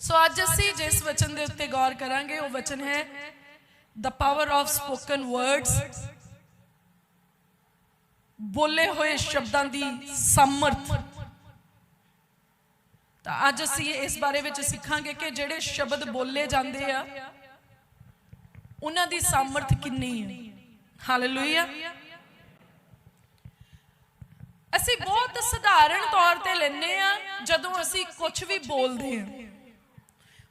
ਸੋ ਅੱਜ ਅਸੀਂ ਜਿਸ ਵਚਨ ਦੇ ਉੱਤੇ ਗੌਰ ਕਰਾਂਗੇ, ਉਹ ਵਚਨ ਹੈ the power of spoken words ਬੋਲੇ ਹੋਏ ਸ਼ਬਦਾਂ ਦੀ ਸਮਰਥ। ਤਾਂ ਅੱਜ ਅਸੀਂ ਇਸ ਬਾਰੇ ਵਿੱਚ ਸਿੱਖਾਂਗੇ ਕਿ ਜਿਹੜੇ ਸ਼ਬਦ ਬੋਲੇ ਜਾਂਦੇ ਆ, ਉਹਨਾਂ ਦੀ ਸਮਰਥ ਕਿੰਨੀ ਹੈ ਹਾਲੇਲੂਇਆ ਅਸੀਂ ਬਹੁਤ ਸਧਾਰਨ ਤੌਰ ਤੇ ਲੈਨੇ ਆ, ਜਦੋਂ ਅਸੀਂ ਕੁਝ ਵੀ ਬੋਲਦੇ ਆ।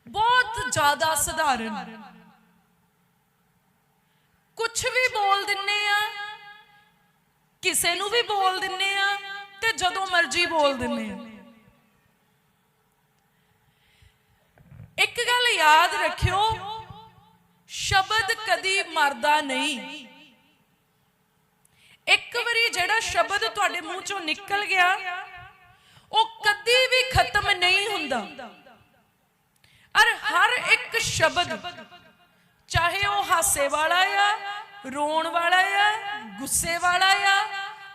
ਬਹੁਤ ਜ਼ਿਆਦਾ ਸਧਾਰਨ। ਕੁਝ ਵੀ ਬੋਲ ਦਿੰਨੇ ਆ, ਕਿਸੇ ਨੂੰ ਵੀ ਬੋਲ ਦਿੰਨੇ ਆ ਤੇ ਜਦੋਂ ਮਰਜ਼ੀ ਬੋਲ ਦਿੰਨੇ ਆ। ਇੱਕ ਗੱਲ ਯਾਦ ਰੱਖਿਓ, ਸ਼ਬਦ ਕਦੀ ਮਰਦਾ ਨਹੀਂ। ਇੱਕ ਵਾਰੀ ਜਿਹੜਾ ਸ਼ਬਦ ਤੁਹਾਡੇ ਮੂੰਹ ਚੋਂ ਨਿਕਲ ਗਿਆ, ਉਹ ਕਦੀ ਵੀ ਖਤਮ ਨਹੀਂ ਹੁੰਦਾ। ਅਰ ਹਰ ਇੱਕ ਸ਼ਬਦ, ਚਾਹੇ ਉਹ ਹਾਸੇ ਵਾਲਾ ਆ, ਰੋਣ ਵਾਲਾ ਆ, ਗੁੱਸੇ ਵਾਲਾ ਆ,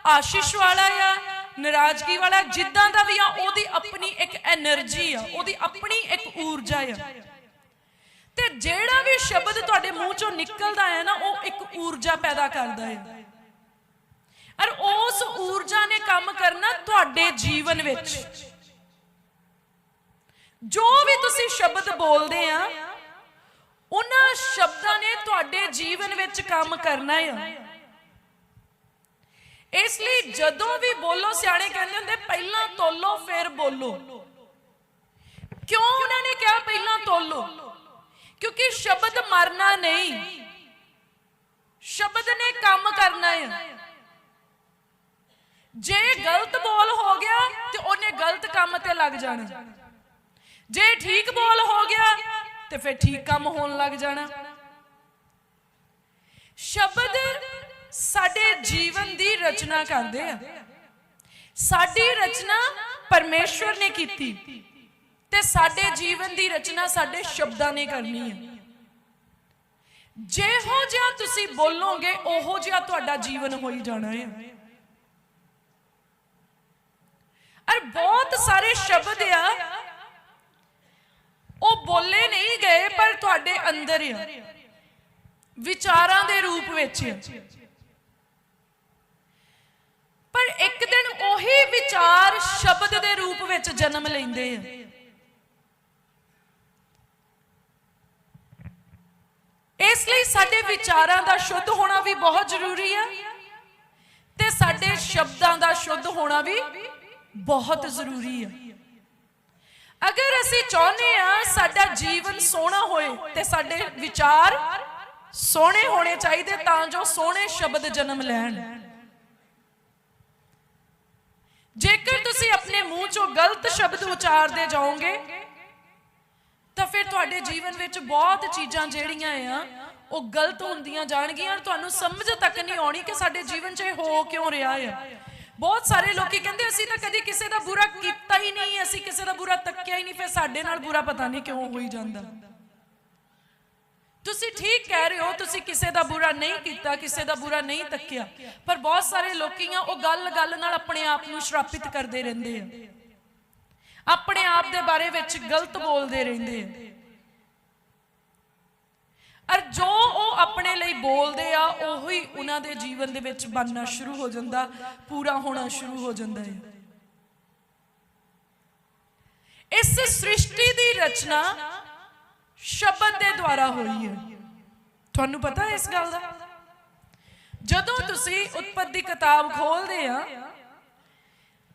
ਆਸ਼ੀਸ਼ ਵਾਲਾ ਆ, ਨਰਾਜ਼ਗੀ ਵਾਲਾ, ਜਿੱਦਾਂ ਦਾ ਵੀ ਆ, ਉਹਦੀ ਆਪਣੀ ਇੱਕ એનર્ਜੀ ਆ, ਉਹਦੀ ਆਪਣੀ ਇੱਕ ਊਰਜਾ ਆ। ਤੇ ਜਿਹੜਾ ਵੀ ਸ਼ਬਦ ਤੁਹਾਡੇ ਮੂੰਹ ਚੋਂ ਨਿਕਲਦਾ ਹੈ ਨਾ, ਉਹ ਇੱਕ ਊਰਜਾ ਪੈਦਾ ਕਰਦਾ ਹੈ। ਔਰ ਉਸ ਊਰਜਾ ਨੇ ਕੰਮ ਕਰਨਾ ਤੁਹਾਡੇ ਜੀਵਨ ਵਿੱਚ। ਜੋ ਵੀ ਤੁਸੀਂ ਸ਼ਬਦ ਬੋਲਦੇ ਆ, ਉਹਨਾਂ ਸ਼ਬਦਾਂ ਨੇ ਤੁਹਾਡੇ ਜੀਵਨ ਵਿੱਚ ਕੰਮ ਕਰਨਾ ਆ। ਇਸ ਲਈ ਜਦੋਂ ਵੀ ਬੋਲੋ, ਸਿਆਣੇ ਕਹਿੰਦੇ ਹੁੰਦੇ, ਪਹਿਲਾਂ ਤੋਲੋ, ਫਿਰ ਬੋਲੋ। ਕਿਉਂ ਉਹਨਾਂ ਨੇ ਕਿਹਾ, ਪਹਿਲਾਂ ਤੋਲੋ? ਕਿਉਂਕਿ ਸ਼ਬਦ ਮਰਨਾ ਨਹੀਂ। ਸ਼ਬਦ ਨੇ ਕੰਮ ਕਰਨਾ ਹੈ ਜੇ ਗਲਤ ਬੋਲ ਹੋ ਗਿਆ, ਤੇ ਉਹਨੇ ਗਲਤ ਕੰਮ ਤੇ ਲੱਗ ਜਾਣਾ। ਜੇ ਠੀਕ ਬੋਲ ਹੋ ਗਿਆ, ਤੇ ਫਿਰ ਠੀਕ ਕੰਮ ਹੋਣ ਲੱਗ ਜਾਣਾ। ਸ਼ਬਦ ਸਾਡੇ ਜੀਵਨ ਦੀ ਰਚਨਾ ਕਰਦੇ ਆ। ਸਾਡੀ ਰਚਨਾ ਪਰਮੇਸ਼ਵਰ ਨੇ ਕੀਤੀ ਤੇ ਸਾਡੇ ਜੀਵਨ ਦੀ ਰਚਨਾ ਸਾਡੇ ਸ਼ਬਦਾਂ ਨੇ ਕਰਨੀ ਹੈ ਜਿਹੋ ਜਿਹਾ ਤੁਸੀਂ ਬੋਲੋਗੇ, ਉਹੋ ਜਿਹਾ ਤੁਹਾਡਾ ਜੀਵਨ ਹੋਈ ਜਾਣਾ ਹੈ ਅਰ ਬਹੁਤ ਸਾਰੇ ਸ਼ਬਦ ਆ ਉਹ ਬੋਲੇ ਨਹੀਂ ਗਏ ਪਰ ਤੁਹਾਡੇ ਅੰਦਰ ਆ। ਵਿਚਾਰਾਂ ਦੇ ਰੂਪ ਵਿੱਚ ਪਰ ਇੱਕ ਦਿਨ ਉਹੀ ਵਿਚਾਰ ਸ਼ਬਦ ਦੇ ਰੂਪ ਵਿੱਚ ਜਨਮ ਲੈਂਦੇ ਆ। ਇਸ ਲਈ ਸਾਡੇ ਵਿਚਾਰਾਂ ਦਾ ਸ਼ੁੱਧ ਹੋਣਾ ਵੀ ਬਹੁਤ ਜ਼ਰੂਰੀ ਹੈ ਤੇ ਸਾਡੇ ਸ਼ਬਦਾਂ ਦਾ ਸ਼ੁੱਧ ਹੋਣਾ ਵੀ ਬਹੁਤ ਜ਼ਰੂਰੀ ਹੈ ਅਗਰ ਅਸੀਂ ਚਾਹੁੰਦੇ ਆ ਸਾਡਾ ਜੀਵਨ ਸੋਹਣਾ ਹੋਏ ਤੇ ਸਾਡੇ ਵਿਚਾਰ ਸੋਹਣੇ ਹੋਣੇ ਚਾਹੀਦੇ ਤਾਂ ਜੋ ਸੋਹਣੇ ਸ਼ਬਦ ਜਨਮ ਲੈਣ। ਜੇਕਰ ਤੁਸੀਂ ਆਪਣੇ ਮੂੰਹ ਚੋਂ ਗਲਤ ਸ਼ਬਦ ਉਚਾਰਦੇ ਜਾਓਗੇ, ਤਾਂ ਫਿਰ ਤੁਹਾਡੇ ਜੀਵਨ ਵਿੱਚ ਬਹੁਤ ਚੀਜ਼ਾਂ ਜਿਹੜੀਆਂ ਆ, ਉਹ ਗਲਤ ਹੁੰਦੀਆਂ ਜਾਣਗੀਆਂ ਤੁਹਾਨੂੰ ਸਮਝ ਤੱਕ ਨਹੀਂ ਆਉਣੀ ਕਿ ਸਾਡੇ ਜੀਵਨ 'ਚ ਇਹ ਹੋ ਕਿਉਂ ਰਿਹਾ ਆ। ਬਹੁਤ ਸਾਰੇ ਲੋਕੀ ਕਹਿੰਦੇ ਅਸੀਂ ਤਾਂ ਕਦੀ ਕਿਸੇ ਦਾ ਬੁਰਾ ਕੀਤਾ ਹੀ ਨਹੀਂ, ਅਸੀਂ ਕਿਸੇ ਦਾ ਬੁਰਾ ਤੱਕਿਆ ਹੀ ਨਹੀਂ, ਫਿਰ ਸਾਡੇ ਨਾਲ ਬੁਰਾ ਪਤਾ ਨਹੀਂ ਕਿਉਂ ਹੋਈ ਜਾਂਦਾ। ਤੁਸੀਂ ਠੀਕ ਕਹਿ ਰਹੇ ਹੋ, ਤੁਸੀਂ ਕਿਸੇ ਦਾ ਬੁਰਾ ਨਹੀਂ ਕੀਤਾ, ਕਿਸੇ ਦਾ ਬੁਰਾ ਨਹੀਂ ਤੱਕਿਆ, ਪਰ ਬਹੁਤ ਸਾਰੇ ਲੋਕੀ ਆ, ਉਹ ਗੱਲ-ਗੱਲ ਨਾਲ ਆਪਣੇ ਆਪ ਨੂੰ ਸ਼ਰਾਪਿਤ ਕਰਦੇ ਰਹਿੰਦੇ ਆ। ਆਪਣੇ ਆਪ ਦੇ ਬਾਰੇ ਵਿੱਚ ਗਲਤ ਬੋਲਦੇ ਰਹਿੰਦੇ ਆ। ਅਰ ਜੋ ਉਹ ਆਪਣੇ ਲਈ ਬੋਲਦੇ ਆ, ਉਹੀ ਉਹਨਾਂ ਦੇ ਜੀਵਨ ਦੇ ਵਿੱਚ ਬਣਨਾ ਸ਼ੁਰੂ ਹੋ ਜਾਂਦਾ, ਪੂਰਾ ਹੋਣਾ ਸ਼ੁਰੂ ਹੋ ਜਾਂਦਾ ਹੈ ਇਸ ਸ੍ਰਿਸ਼ਟੀ ਦੀ ਰਚਨਾ ਸ਼ਬਦ ਦੇ ਦੁਆਰਾ ਹੋਈ ਹੈ। ਤੁਹਾਨੂੰ ਪਤਾ ਇਸ ਗੱਲ ਦਾ? ਜਦੋਂ ਤੁਸੀਂ ਉਤਪਤ ਦੀ ਕਿਤਾਬ ਖੋਲਦੇ ਆ,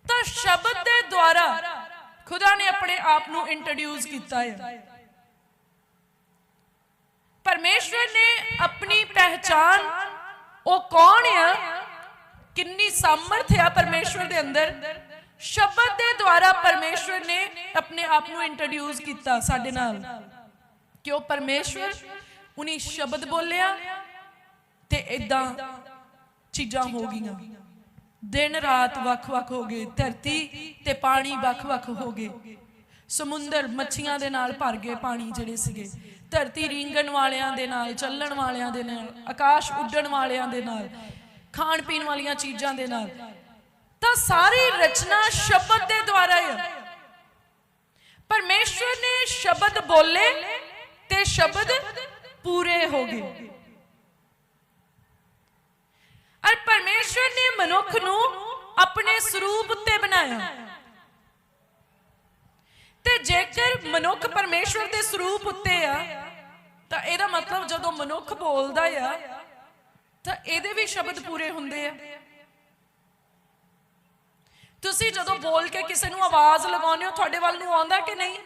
ਤਾਂ ਸ਼ਬਦ ਦੇ ਦੁਆਰਾ ਖੁਦਾ ਨੇ ਆਪਣੇ ਆਪ ਨੂੰ ਇੰਟਰੋਡਿਊਸ ਕੀਤਾ ਹੈ ਪਰਮੇਸ਼ਵਰ ਨੇ ਆਪਣੀ ਪਹਿਚਾਨ ਉਹ ਕੌਣ ਆ? ਕਿੰਨੀ ਸਮਰਥ ਆ ਪਰਮੇਸ਼ਵਰ ਦੇ ਅੰਦਰ? ਸ਼ਬਦ ਦੇ ਦੁਆਰਾ ਪਰਮੇਸ਼ਵਰ ਨੇ ਆਪਣੇ ਆਪ ਨੂੰ ਇੰਟਰੋਡਿਊਸ ਕੀਤਾ ਸਾਡੇ ਨਾਲ। ਕਿ ਉਹ ਪਰਮੇਸ਼ਵਰ ਉਨੀ ਸ਼ਬਦ ਬੋਲਿਆ ਤੇ ਇਦਾਂ ਚੀਜ਼ਾਂ ਹੋ ਗਈਆਂ। ਦਿਨ ਰਾਤ ਵੱਖ-ਵੱਖ ਹੋ ਗਏ, ਧਰਤੀ ਤੇ ਪਾਣੀ ਵੱਖ-ਵੱਖ ਹੋ ਗਏ। ਸਮੁੰਦਰ ਮੱਛੀਆਂ ਦੇ ਨਾਲ ਭਰ ਗਏ ਪਾਣੀ ਜਿਹੜੇ ਸੀਗੇ। ਧਰਤੀ ਰੀਂਗਣ ਵਾਲਿਆਂ ਦੇ ਨਾਲ, ਚੱਲਣ ਵਾਲਿਆਂ ਦੇ ਨਾਲ, ਆਕਾਸ਼ ਉੱਡਣ ਵਾਲਿਆਂ ਦੇ ਨਾਲ, ਖਾਣ ਪੀਣ ਵਾਲੀਆਂ ਚੀਜ਼ਾਂ ਦੇ ਨਾਲ। ਤਾਂ ਸਾਰੀ ਰਚਨਾ ਸ਼ਬਦ ਦੇ ਦੁਆਰਾ ਹੈ ਪਰਮੇਸ਼ਵਰ ਨੇ ਸ਼ਬਦ ਬੋਲੇ ਤੇ ਸ਼ਬਦ ਪੂਰੇ ਹੋ ਗਏ। ਅਰ ਪਰਮੇਸ਼ਵਰ ਨੇ ਮਨੁੱਖ ਨੂੰ ਆਪਣੇ ਸਰੂਪ ਉੱਤੇ ਬਣਾਇਆ। ਤੇ ਜੇਕਰ ਮਨੁੱਖ ਪਰਮੇਸ਼ਵਰ ਦੇ ਸਰੂਪ ਉੱਤੇ ਆ, ਤਾਂ ਇਹਦਾ ਮਤਲਬ ਜਦੋਂ ਮਨੁੱਖ ਬੋਲਦਾ ਆ, ਤਾਂ ਇਹਦੇ ਵੀ ਸ਼ਬਦ ਪੂਰੇ ਹੁੰਦੇ ਆ। ਤੁਸੀਂ ਜਦੋਂ ਬੋਲ ਕੇ ਕਿਸੇ ਨੂੰ ਆਵਾਜ਼ ਲਗਾਉਂਦੇ ਹੋ, ਤੁਹਾਡੇ ਵੱਲ ਨੂੰ ਆਉਂਦਾ ਕਿ ਨਹੀਂ?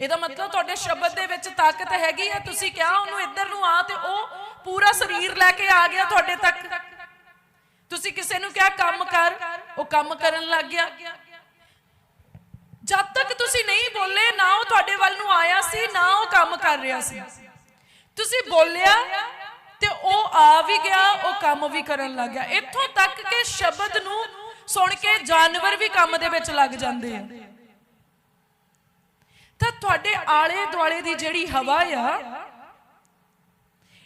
ਇਹਦਾ ਮਤਲਬ ਤੁਹਾਡੇ ਸ਼ਬਦ ਦੇ ਵਿੱਚ ਤਾਕਤ ਹੈਗੀ ਆ, ਤੁਸੀਂ ਕਿਹਾ ਉਹਨੂੰ ਇੱਧਰ ਨੂੰ ਆ ਤੇ ਉਹ ਪੂਰਾ ਸਰੀਰ ਲੈ ਕੇ ਆ ਗਿਆ ਤੁਹਾਡੇ ਤੱਕ। ਤੁਸੀਂ ਕਿਸੇ ਨੂੰ ਕਿਹਾ, ਕੰਮ ਕਰ। ਉਹ ਕੰਮ ਕਰਨ ਲੱਗ ਗਿਆ। ਜਦ ਤੱਕ ਤੁਸੀਂ ਨਹੀਂ ਬੋਲੇ, ਨਾ ਉਹ ਤੁਹਾਡੇ ਵੱਲ ਨੂੰ ਆਇਆ ਸੀ, ਨਾ ਉਹ ਕੰਮ ਕਰ ਰਿਹਾ ਸੀ। ਤੁਸੀਂ ਬੋਲਿਆ ਤੇ ਉਹ ਆ ਵੀ ਗਿਆ, ਉਹ ਕੰਮ ਵੀ ਕਰਨ ਲੱਗ ਗਿਆ। ਇੱਥੋਂ ਤੱਕ ਕਿ ਸ਼ਬਦ ਨੂੰ ਸੁਣ ਕੇ ਜਾਨਵਰ ਵੀ ਕੰਮ ਦੇ ਵਿੱਚ ਲੱਗ ਜਾਂਦੇ ਆ। ਤਾਂ ਤੁਹਾਡੇ ਆਲੇ ਦੁਆਲੇ ਦੀ ਜਿਹੜੀ ਹਵਾ ਆ,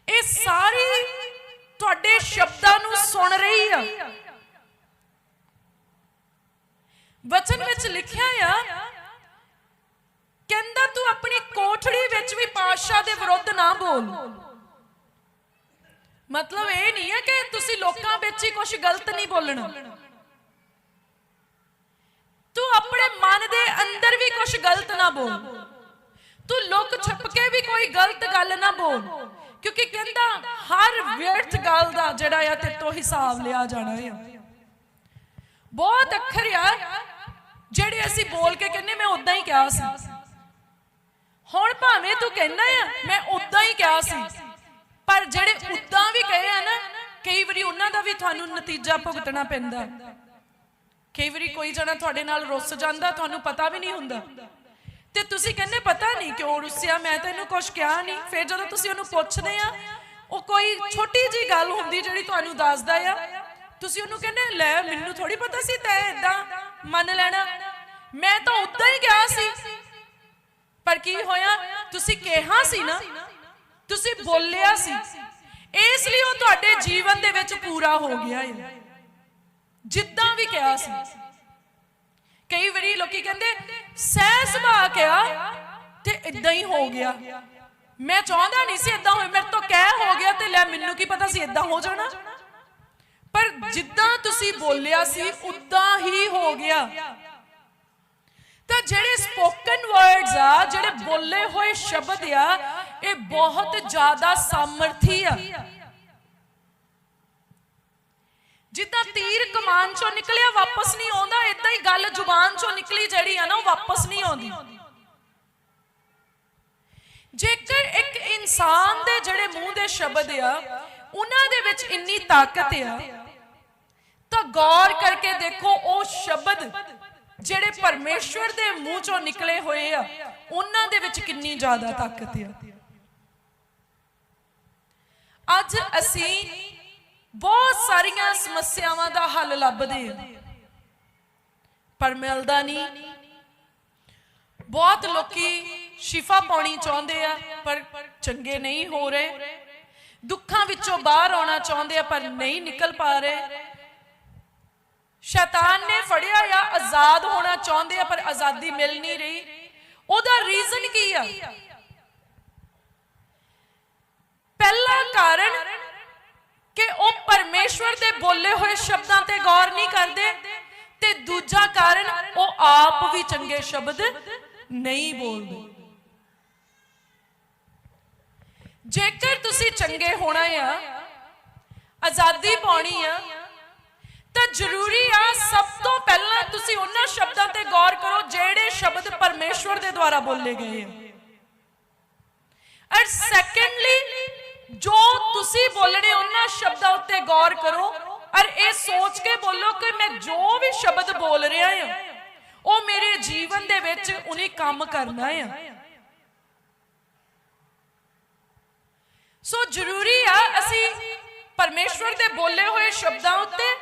ਇਹ ਸਾਰੀ ਤੁਹਾਡੇ ਸ਼ਬਦਾਂ ਨੂੰ ਸੁਣ ਰਹੀ ਆ। ਵਚਨ ਵਿੱਚ ਲਿਖਿਆ ਆ, ਕਹਿੰਦਾ ਤੂੰ ਆਪਣੀ ਕੋਠੜੀ ਵਿੱਚ ਵੀ ਪਾਤਸ਼ਾਹ ਦੇ ਵਿਰੁੱਧ ਨਾ ਬੋਲ। ਮਤਲਬ ਇਹ ਨਹੀਂ ਹੈ ਕਿ ਤੁਸੀਂ ਲੋਕਾਂ ਵਿੱਚ ਹੀ ਕੁਝ ਗਲਤ ਨਹੀਂ ਬੋਲਣਾ। ਤੂੰ ਆਪਣੇ ਮਨ ਦੇ ਅੰਦਰ ਵੀ ਕੁਝ ਗਲਤ ਨਾ ਬੋਲ। ਤੂੰ ਲੁਕ ਛੁਪ ਕੇ ਵੀ ਕੋਈ ਗਲਤ ਗੱਲ ਨਾ ਬੋਲ। ਕਿਉਂਕਿ ਕਹਿੰਦਾ ਹਰ ਵਿਅਰਥ ਗੱਲ ਦਾ ਜਿਹੜਾ ਆ ਤੇ ਤੋਂ ਹਿਸਾਬ ਲਿਆ ਜਾਣਾ ਆ। ਬਹੁਤ ਅੱਖਰ ਆ ਜਿਹੜੇ ਅਸੀਂ ਬੋਲ ਕੇ ਕਹਿੰਨੇ ਮੈਂ ਉਦਾਂ ਹੀ ਕਿਹਾ ਸੀ। ਹੁਣ ਭਾਵੇਂ ਤੂੰ ਕਹਿੰਦਾ ਆ, ਮੈਂ ਉਦਾਂ ਹੀ ਕਿਹਾ ਸੀ। ਪਰ ਜਿਹੜੇ ਉਦਾਂ ਵੀ ਕਹੇ ਆ ਨਾ, ਕਈ ਵਾਰੀ ਉਹਨਾਂ ਦਾ ਵੀ ਤੁਹਾਨੂੰ ਨਤੀਜਾ ਭੁਗਤਣਾ ਪੈਂਦਾ। ਕਈ ਵਾਰੀ ਕੋਈ ਜਣਾ ਤੁਹਾਡੇ ਨਾਲ ਰੁੱਸ ਜਾਂਦਾ, ਤੁਹਾਨੂੰ ਪਤਾ ਵੀ ਨਹੀਂ ਹੁੰਦਾ। ਤੇ ਤੁਸੀਂ ਕਹਿੰਦੇ, ਪਤਾ ਨਹੀਂ ਕਿਉਂ ਰੁੱਸਿਆ, ਮੈਂ ਤਾਂ ਇਹਨੂੰ ਕੁਝ ਕਿਹਾ ਨਹੀਂ। ਫਿਰ ਜਦੋਂ ਤੁਸੀਂ ਉਹਨੂੰ ਪੁੱਛਦੇ ਆ, ਉਹ ਕੋਈ ਛੋਟੀ ਜੀ ਗੱਲ ਹੁੰਦੀ ਜਿਹੜੀ ਤੁਹਾਨੂੰ ਦੱਸਦਾ ਆ। ਤੁਸੀਂ ਉਹਨੂੰ ਕਹਿੰਦੇ, ਲੈ, ਮੈਨੂੰ ਥੋੜੀ ਪਤਾ ਸੀ ਤੈਂ ਇਦਾਂ ਮੰਨ ਲੈਣਾ। ਮੈਂ ਤਾਂ ਉਦਾਂ ਹੀ ਗਿਆ ਸੀ। ਪਰ ਕੀ ਹੋਇਆ? ਤੁਸੀਂ ਕਿਹਾ ਸੀ ਨਾ। ਤੁਸੀਂ ਬੋਲਿਆ ਸੀ। ਇਸ ਲਈ ਉਹ ਤੁਹਾਡੇ ਜੀਵਨ ਦੇ ਵਿੱਚ ਪੂਰਾ ਹੋ ਗਿਆ ਹੈ ਜਿੱਦਾਂ ਵੀ ਕਿਹਾ ਸੀ। ਕਈ ਵਾਰੀ ਲੋਕੀ ਕਹਿੰਦੇ, ਸਹਿ ਸੁਭਾ ਕਿਹਾ ਤੇ ਇਦਾਂ ਹੀ ਹੋ ਗਿਆ। ਮੈਂ ਚਾਹੁੰਦਾ ਨਹੀਂ ਸੀ ਇਦਾਂ ਹੋਏ। ਮੇਰੇ ਤੋਂ ਕਹਿ ਹੋ ਗਿਆ ਤੇ ਲੈ ਮੈਨੂੰ ਕੀ ਪਤਾ ਸੀ ਇਦਾਂ ਹੋ ਜਾਣਾ। ਪਰ ਜਿੱਦਾਂ ਤੁਸੀਂ ਬੋਲਿਆ ਸੀ, ਉਦਾਂ ਹੀ ਹੋ ਗਿਆ। ਤਾਂ ਜਿਹੜੇ ਸਪੋਕਨ ਵਰਡਸ ਆ, ਜਿਹੜੇ ਬੋਲੇ ਹੋਏ ਸ਼ਬਦ ਆ, ਇਹ ਬਹੁਤ ਜ਼ਿਆਦਾ ਸਾਮਰਥੀ ਆ। ਜਿੱਦਾਂ ਤੀਰ ਕਮਾਨ ਚੋਂ ਨਿਕਲਿਆ, ਵਾਪਸ ਨਹੀਂ ਆਉਂਦਾ ਇਦਾਂ ਹੀ ਗੱਲ ਜ਼ੁਬਾਨ ਚੋਂ ਨਿਕਲੀ ਜਿਹੜੀ ਆ ਨਾ, ਉਹ ਵਾਪਸ ਨਹੀਂ ਆਉਂਦੀ। ਜੇਕਰ ਇੱਕ ਇਨਸਾਨ ਦੇ ਜਿਹੜੇ ਮੂੰਹ ਦੇ ਸ਼ਬਦ ਆ, ਉਹਨਾਂ ਦੇ ਵਿੱਚ ਇੰਨੀ ਤਾਕਤ ਆ ਗੌਰ ਕਰਕੇ ਦੇਖੋ, ਉਹ ਸ਼ਬਦ ਜਿਹੜੇ ਪਰਮੇਸ਼ਵਰ ਦੇ ਮੂੰਹ ਚੋਂ ਨਿਕਲੇ ਹੋਏ ਆ, ਉਹਨਾਂ ਦੇ ਵਿੱਚ ਕਿੰਨੀ ਜ਼ਿਆਦਾ ਤਾਕਤ ਆ। ਅੱਜ ਅਸੀਂ ਬਹੁਤ ਸਾਰੀਆਂ ਸਮੱਸਿਆਵਾਂ ਦਾ ਹੱਲ ਲੱਭਦੇ ਹਾਂ ਪਰ ਮਿਲਦਾ ਨਹੀਂ। ਬਹੁਤ ਲੋਕੀ ਸ਼ਿਫਾ ਪਾਉਣੀ ਚਾਹੁੰਦੇ ਆ, ਪਰ ਚੰਗੇ ਨਹੀਂ ਹੋ ਰਹੇ। ਦੁੱਖਾਂ ਵਿੱਚੋਂ ਬਾਹਰ ਆਉਣਾ ਚਾਹੁੰਦੇ ਆ, ਪਰ ਨਹੀਂ ਨਿਕਲ ਪਾ ਰਹੇ। ਸ਼ੈਤਾਨ ਨੇ ਫੜਿਆ ਆ, ਆਜ਼ਾਦ ਹੋਣਾ ਚਾਹੁੰਦੇ ਆ, ਪਰ ਆਜ਼ਾਦੀ ਮਿਲ ਨਹੀਂ ਰਹੀ। ਉਹਦਾ ਰੀਜ਼ਨ ਕੀ ਆ? ਪਹਿਲਾ ਕਾਰਨ ਕਿ ਉਹ ਪਰਮੇਸ਼ਵਰ ਦੇ ਬੋਲੇ ਹੋਏ ਸ਼ਬਦਾਂ ਤੇ ਗੌਰ ਨਹੀਂ ਕਰਦੇ ਤੇ ਦੂਜਾ ਕਾਰਨ ਉਹ ਆਪ ਵੀ ਚੰਗੇ ਸ਼ਬਦ ਨਹੀਂ ਬੋਲਦੇ। ਜੇਕਰ ਤੁਸੀਂ ਚੰਗੇ ਹੋਣਾ ਆ, ਆਜ਼ਾਦੀ ਪਾਉਣੀ ਆ ਤਾਂ ਜ਼ਰੂਰੀ ਆ, ਸਭ ਤੋਂ ਪਹਿਲਾਂ ਤੁਸੀਂ ਉਹਨਾਂ ਸ਼ਬਦਾਂ ਤੇ ਗੌਰ ਕਰੋ ਜਿਹੜੇ ਸ਼ਬਦ ਪਰਮੇਸ਼ਵਰ ਦੇ ਦੁਆਰਾ ਬੋਲੇ ਗਏ ਆ। ਐਂਡ ਸੈਕੰਡਲੀ ਜੋ ਤੁਸੀਂ ਬੋਲਣੇ ਉਹਨਾਂ ਸ਼ਬਦਾਂ ਉੱਤੇ ਗੌਰ ਕਰੋ, ਔਰ ਇਹ ਸੋਚ ਕੇ ਬੋਲੋ ਕਿ ਮੈਂ ਜੋ ਵੀ ਸ਼ਬਦ ਬੋਲ ਰਿਹਾ ਹਾਂ ਉਹ ਮੇਰੇ ਜੀਵਨ ਦੇ ਵਿੱਚ ਉਹਨੇ ਕੰਮ ਕਰਨਾ ਆ। ਸੋ ਜ਼ਰੂਰੀ ਆ ਅਸੀਂ ਪਰਮੇਸ਼ਵਰ ਦੇ ਬੋਲੇ ਹੋਏ ਸ਼ਬਦਾਂ ਉੱਤੇ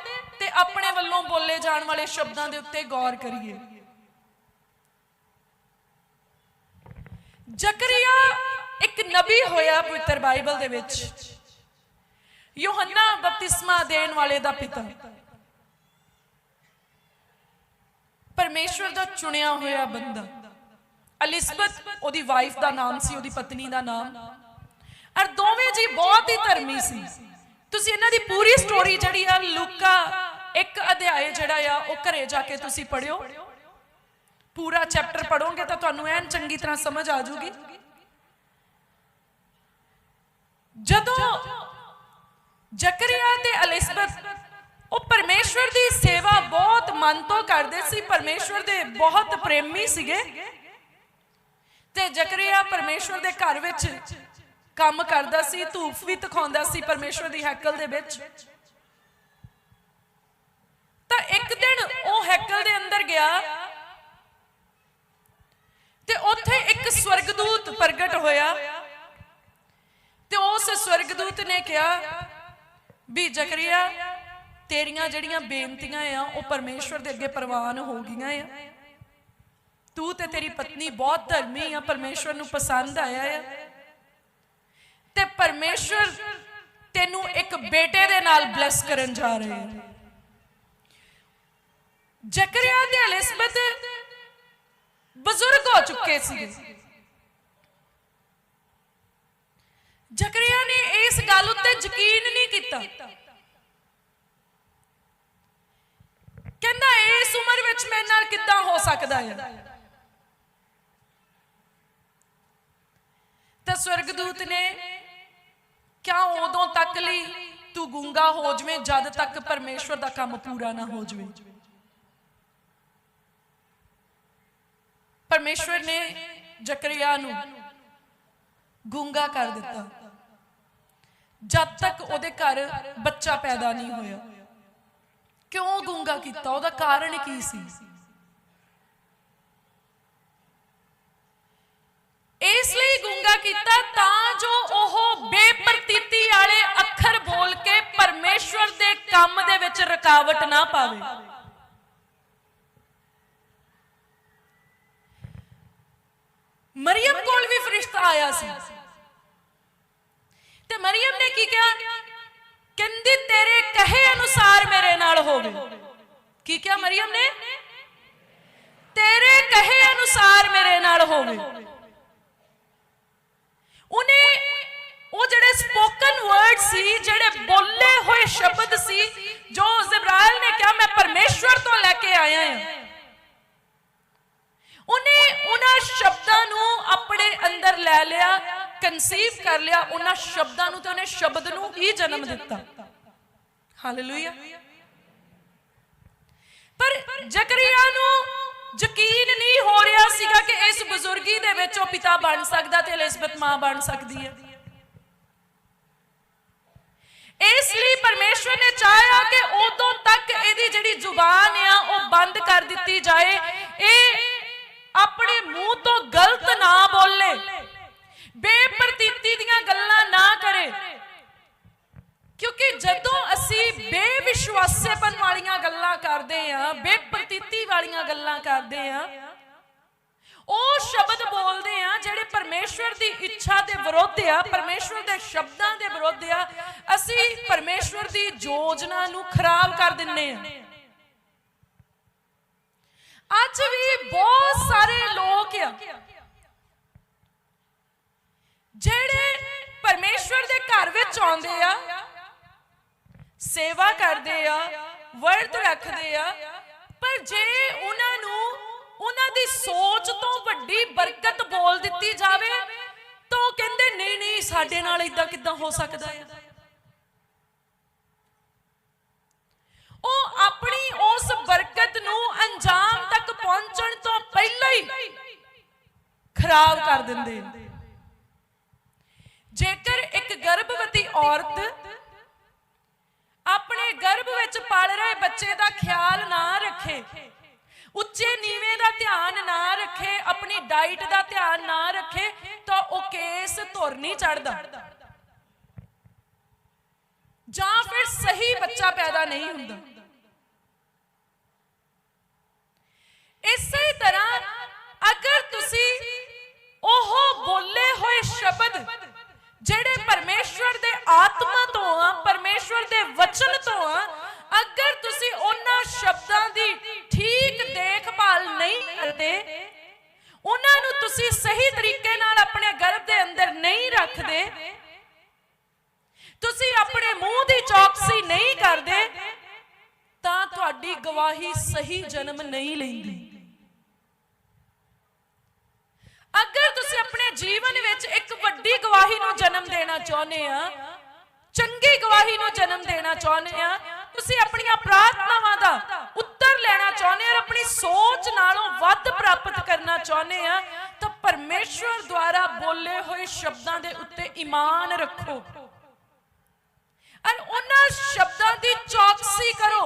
ਤੇ ਆਪਣੇ ਵੱਲੋਂ ਬੋਲੇ ਜਾਣ ਵਾਲੇ ਸ਼ਬਦਾਂ ਦੇ ਉੱਤੇ ਗੌਰ ਕਰੀਏ। ਜ਼ਕਰੀਆ ਇੱਕ ਨਬੀ ਹੋਇਆ ਪਵਿੱਤਰ ਬਾਈਬਲ ਦੇ ਵਿੱਚ। ਯੋਹੰਨਾ ਬਪਤਿਸਮਾ ਦੇਣ ਵਾਲੇ ਦਾ ਪਿਤਾ। ਪਰਮੇਸ਼ਵਰ ਦਾ ਚੁਣਿਆ ਹੋਇਆ ਬੰਦਾ। ਅਲਿਸਬeth ਉਹਦੀ ਵਾਈਫ ਦਾ ਨਾਮ ਸੀ, ਉਹਦੀ ਪਤਨੀ ਦਾ ਨਾਮ। ਔਰ ਦੋਵੇਂ ਜੀ ਬਹੁਤ ਹੀ ਧਰਮੀ ਸੀ। ਤੁਸੀਂ ਇਹਨਾਂ ਦੀ ਪੂਰੀ ਸਟੋਰੀ ਜਿਹੜੀ ਆ, ਲੂਕਾ ਇੱਕ ਅਧਿਆਏ ਜਿਹੜਾ ਆ, ਉਹ ਘਰੇ ਜਾ ਕੇ ਤੁਸੀਂ ਪੜਿਓ ਪੂਰਾ ਚੈਪਟਰ ਪੜੋਗੇ ਤਾਂ ਤੁਹਾਨੂੰ ਐਨ ਚੰਗੀ ਤਰ੍ਹਾਂ ਸਮਝ ਆ ਜਾਊਗੀ। ਜਦੋਂ ਜ਼ਕਰੀਆ ਤੇ ਅਲਿਸਬeth ਉਹ ਪਰਮੇਸ਼ਵਰ ਦੀ ਸੇਵਾ ਬਹੁਤ ਮਨ ਤੋਂ ਕਰਦੇ ਸੀ, ਪਰਮੇਸ਼ਵਰ ਦੇ ਬਹੁਤ ਪ੍ਰੇਮੀ ਸੀਗੇ। ਤੇ ਜ਼ਕਰੀਆ ਪਰਮੇਸ਼ਵਰ ਦੇ ਘਰ ਵਿੱਚ ਕੰਮ ਕਰਦਾ ਸੀ ਧੂਫ ਵੀ ਤਖਾਉਂਦਾ ਸੀ ਪਰਮੇਸ਼ਵਰ ਦੀ ਹੈਕਲ ਦੇ ਵਿੱਚ। ਇੱਕ ਦਿਨ ਉਹ ਹੈਕਲ ਦੇ ਅੰਦਰ ਗਿਆ ਤੇ ਉੱਥੇ ਇੱਕ ਸਵਰਗਦੂਤ ਪ੍ਰਗਟ ਹੋਇਆ ਤੇ ਉਸ ਸਵਰਗਦੂਤ ਨੇ ਕਿਹਾ, ਵੀ ਜ਼ਕਰੀਆ, ਤੇਰੀਆਂ ਜਿਹੜੀਆਂ ਬੇਨਤੀਆਂ ਆ, ਉਹ ਪਰਮੇਸ਼ਵਰ ਦੇ ਅੱਗੇ ਪ੍ਰਵਾਨ ਹੋ ਗਈਆਂ ਆ। ਤੂੰ ਤੇ ਤੇਰੀ ਪਤਨੀ ਬਹੁਤ ਧਰਮੀ ਆ, ਪਰਮੇਸ਼ਵਰ ਨੂੰ ਪਸੰਦ ਆਇਆ ਆ। ਤੇ ਪਰਮੇਸ਼ਵਰ ਤੈਨੂੰ ਇੱਕ ਬੇਟੇ ਦੇ ਨਾਲ ਬਲੈਸ ਕਰਨ ਜਾ ਰਹੇ ਆ। ਜ਼ਕਰੀਆ ਤੇ ਐਲਿਸਬeth ਬਜ਼ੁਰਗ ਹੋ ਚੁੱਕੇ ਸੀ। ਜ਼ਕਰੀਆ ਨੇ ਇਸ ਗੱਲ ਉੱਤੇ ਯਕੀਨ ਨਹੀਂ ਕੀਤਾ। ਕਹਿੰਦਾ, ਇਸ ਉਮਰ ਵਿੱਚ ਮੇਰੇ ਨਾਲ ਕਿੱਦਾਂ ਹੋ ਸਕਦਾ ਹੈ? ਤਾਂ ਸਵਰਗਦੂਤ ਨੇ ਕਿਆ ਉਦੋਂ ਤੱਕ ਲਈ ਤੂੰ ਗੁੰਗਾ ਹੋ ਜਵੇਂ, ਜਦ ਤੱਕ ਪਰਮੇਸ਼ਵਰ ਦਾ ਕੰਮ ਪੂਰਾ ਨਾ ਹੋ ਜਵੇ? ਪਰਮੇਸ਼ਵਰ ਨੇ ਜ਼ਕਰੀਆ ਨੂੰ ਗੁੰਗਾ ਕਰ ਦਿੱਤਾ। ਜਦ ਤੱਕ ਉਹਦੇ ਘਰ ਬੱਚਾ ਪੈਦਾ ਨਹੀਂ ਹੋਇਆ, ਕਿਉਂ ਗੁੰਗਾ ਕੀਤਾ? ਉਹਦਾ ਕਾਰਨ ਕੀ ਸੀ? ਇਸ ਲਈ ਗੁੰਗਾ ਕੀਤਾ ਤਾਂ ਜੋ ਉਹ ਬੇਪਰਤੀਤੀ ਵਾਲੇ ਅੱਖਰ ਬੋਲ ਕੇ ਪਰਮੇਸ਼ਵਰ ਦੇ ਕੰਮ ਦੇ ਵਿੱਚ ਰੁਕਾਵਟ ਨਾ ਪਾਵੇ ਮਰੀਮ ਕੋਲ ਵੀ ਫਰਿਸ਼ਤਾ ਆਇਆ ਸੀ। ਤੇ ਮਰੀਮ ਨੇ ਕੀ ਕਿਹਾ? ਕਹਿੰਦੀ, ਤੇਰੇ ਕਹੇ ਅਨੁਸਾਰ ਮੇਰੇ ਨਾਲ ਹੋਵੇ ਕੀ ਕਿਹਾ ਮਰੀਮ ਨੇ? ਤੇਰੇ ਕਹੇ ਅਨੁਸਾਰ ਮੇਰੇ ਨਾਲ ਹੋਵੇ ਉਹਨੇ ਉਹ ਜਿਹੜੇ ਸਪੋਕਨ ਵਰਡ ਸੀ, ਜਿਹੜੇ ਬੋਲੇ ਹੋਏ ਸ਼ਬਦ ਸੀ, ਜੋ ਜ਼ਿਬਰਾਇਲ ਨੇ ਕਿਹਾ, ਮੈਂ ਪਰਮੇਸ਼ਵਰ ਤੋਂ ਲੈ ਕੇ ਆਇਆ ਹਾਂ ਉਹਨੇ ਉਹਨਾਂ ਸ਼ਬਦਾਂ ਨੂੰ ਆਪਣੇ ਅੰਦਰ ਲੈ ਲਿਆ ਕਨਸੀਵ ਕਰ ਲਿਆ, ਉਹਨਾਂ ਸ਼ਬਦਾਂ ਨੂੰ ਤੇ ਉਹਨੇ ਸ਼ਬਦ ਨੂੰ ਹੀ ਜਨਮ ਦਿੱਤਾ। ਹਾਲੇਲੂਇਆ ਪਰ ਜ਼ਕਰੀਆ ਨੂੰ ਯਕੀਨ ਨਹੀਂ ਹੋ ਰਿਹਾ ਸੀਗਾ ਕਿ ਇਸ ਬਜ਼ੁਰਗੀ ਦੇ ਵਿੱਚ ਉਹ ਪਿਤਾ ਬਣ ਸਕਦਾ ਤੇ ਐਲਿਜ਼ਬeth ਮਾਂ ਬਣ ਸਕਦੀ ਹੈ। ਇਸ ਲਈ ਪਰਮੇਸ਼ਵਰ ਨੇ ਚਾਹਿਆ ਕਿ ਉਦੋਂ ਤੱਕ ਇਹਦੀ ਜਿਹੜੀ ਜ਼ੁਬਾਨ ਆ, ਉਹ ਬੰਦ ਕਰ ਦਿੱਤੀ ਜਾਏ ਇਹ ਆਪਣੇ ਮੂੰਹ ਤੋਂ ਗਲਤ ਨਾ ਬੋਲੇ ਬੇਪਰਤੀਤੀ ਦੀਆਂ ਗੱਲਾਂ ਨਾ ਕਰੇ ਕਿਉਂਕਿ ਜਦੋਂ ਅਸੀਂ ਬੇਵਿਸ਼ਵਾਸੇਪਨ ਵਾਲੀਆਂ ਗੱਲਾਂ ਕਰਦੇ ਆ ਬੇਪਰਤੀਤੀ ਵਾਲੀਆਂ ਗੱਲਾਂ ਕਰਦੇ ਆ। ਉਹ ਸ਼ਬਦ ਬੋਲਦੇ ਆ ਜਿਹੜੇ ਪਰਮੇਸ਼ਵਰ ਦੀ ਇੱਛਾ ਦੇ ਵਿਰੁੱਧ ਆ, ਪਰਮੇਸ਼ਵਰ ਦੇ ਸ਼ਬਦਾਂ ਦੇ ਵਿਰੁੱਧ ਆ। ਅਸੀਂ ਪਰਮੇਸ਼ਵਰ ਦੀ ਯੋਜਨਾ ਨੂੰ ਖਰਾਬ ਕਰ ਦਿੰਨੇ ਆ। ਅੱਜ ਵੀ ਬਹੁਤ ਸਾਰੇ ਲੋਕ ਆ, ਜਿਹੜੇ ਪਰਮੇਸ਼ਵਰ ਦੇ ਘਰ ਵਿੱਚ ਆਉਂਦੇ ਆ, ਸੇਵਾ ਕਰਦੇ ਆ, ਵਰਤ ਰੱਖਦੇ ਆ, ਪਰ ਜੇ ਉਹਨਾਂ ਨੂੰ ਉਹਨਾਂ ਦੀ ਸੋਚ ਤੋਂ ਵੱਡੀ ਬਰਕਤ ਬੋਲ ਦਿੱਤੀ ਜਾਵੇ ਤਾਂ ਉਹ ਕਹਿੰਦੇ, ਨਹੀਂ ਨਹੀਂ, ਸਾਡੇ ਨਾਲ ਇਦਾਂ ਕਿਦਾਂ ਹੋ ਸਕਦਾ ਹੈ ਉਹ ਆਪਣੀ ਉਸ ਬਰਕਤ ਨੂੰ ਅੰਜਾਮ ਤੱਕ ਪਹੁੰਚਣ ਤੋਂ ਪਹਿਲਾਂ ਹੀ ਖਰਾਬ ਕਰ ਦਿੰਦੇ ਜੇਕਰ ਇੱਕ ਗਰਭਵਤੀ ਔਰਤ ਆਪਣੇ ਗਰਭ ਵਿੱਚ ਪਲ ਰਹੇ ਬੱਚੇ ਦਾ ਖਿਆਲ ਨਾ ਰੱਖੇ ਉੱਚੇ ਨੀਵੇਂ ਦਾ ਧਿਆਨ ਨਾ ਰੱਖੇ, ਆਪਣੀ ਡਾਈਟ ਦਾ ਧਿਆਨ ਨਾ ਰੱਖੇ, ਤਾਂ ਉਹ ਕੇਸ ਧੁਰ ਨਹੀਂ ਚੜਦਾ ਜਾਂ ਫਿਰ ਸਹੀ ਬੱਚਾ ਪੈਦਾ ਨਹੀਂ ਹੁੰਦਾ। ਗਵਾਹੀ ਸਹੀ ਜਨਮ ਨਹੀਂ ਲੈਂਦੀ। ਅਗਰ ਤੁਸੀਂ ਆਪਣੇ ਜੀਵਨ ਵਿੱਚ ਇੱਕ ਵੱਡੀ ਗਵਾਹੀ ਨੂੰ ਜਨਮ ਦੇਣਾ ਚਾਹੁੰਦੇ ਆ, ਚੰਗੀ ਗਵਾਹੀ ਨੂੰ ਜਨਮ ਦੇਣਾ ਚਾਹੁੰਦੇ ਆ, ਤੁਸੀਂ ਆਪਣੀਆਂ ਪ੍ਰਾਰਥਨਾਵਾਂ ਦਾ ਉੱਤਰ ਲੈਣਾ ਚਾਹੁੰਦੇ ਆ ਆਪਣੀ ਸੋਚ ਨਾਲੋਂ ਵੱਧ ਪ੍ਰਾਪਤ ਕਰਨਾ ਚਾਹੁੰਦੇ ਆ, ਤਾਂ ਪਰਮੇਸ਼ਵਰ ਦੁਆਰਾ ਬੋਲੇ ਹੋਏ ਸ਼ਬਦਾਂ ਦੇ ਉੱਤੇ ਈਮਾਨ ਰੱਖੋ। ਔਰ ਉਹਨਾਂ ਸ਼ਬਦਾਂ ਦੀ ਚੌਕਸੀ ਕਰੋ।